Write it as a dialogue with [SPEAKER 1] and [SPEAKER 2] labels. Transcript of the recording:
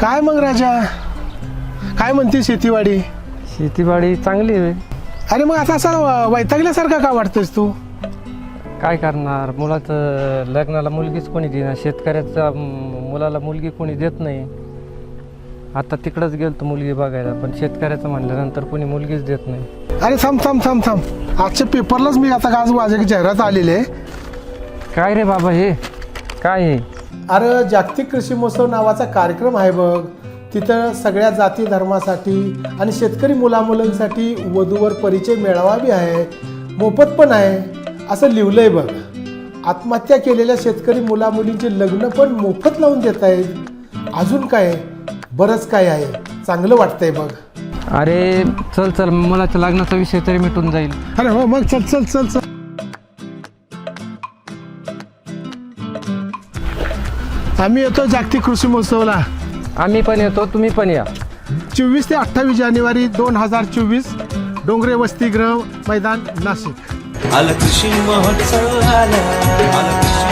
[SPEAKER 1] काय मग राजा? काय म्हणते शेतीवाडी?
[SPEAKER 2] शेतीबाडी चांगली आहे.
[SPEAKER 1] अरे मग आता असं वैतागल्यासारखं का वाटतोस तू?
[SPEAKER 2] काय करणार? मुलाचं लग्नाला मुलगीच कोणी देणार शेतकऱ्याचा म, मुलाला मुलगी कोणी देत नाही. आता तिकडंच गेलतो मुलगी बघायला पण शेतकऱ्याचं म्हणल्यानंतर कोणी मुलगीच देत नाही.
[SPEAKER 1] अरे थांब थांब थांब थांब. आजच्या पेपरलाच मी आता आज माझ्या जाहिरात आलेली आहे.
[SPEAKER 2] काय रे बाबा हे? काय हे?
[SPEAKER 1] अरे जागतिक कृषी महोत्सव नावाचा कार्यक्रम आहे बघ. तिथं सगळ्या जाती धर्मासाठी आणि शेतकरी मुलामुलांसाठी वधूवर परिचय मेळावा बी आहे. मोफत पण आहे. असं लिहिलंय बघ. आत्महत्या केलेल्या शेतकरी मुलामुलींचे लग्न पण मोफत लावून देत आहेत. अजून काय बरंच काय आहे. चांगलं वाटतंय बघ.
[SPEAKER 2] अरे चल चल मुलाच्या लग्नाचा विषय तरी मिटून जाईल.
[SPEAKER 1] अरे हो मग चल चल चल चल. आम्ही येतो जागतिक कृषी महोत्सवला.
[SPEAKER 2] आम्ही पण येतो तुम्ही पण या.
[SPEAKER 1] चोवीस ते अठ्ठावीस जानेवारी दोन हजार चोवीस डोंगरे वसतिगृह मैदान नाशिक.
[SPEAKER 3] आला कृषी महोत्सव आला. आला कृषी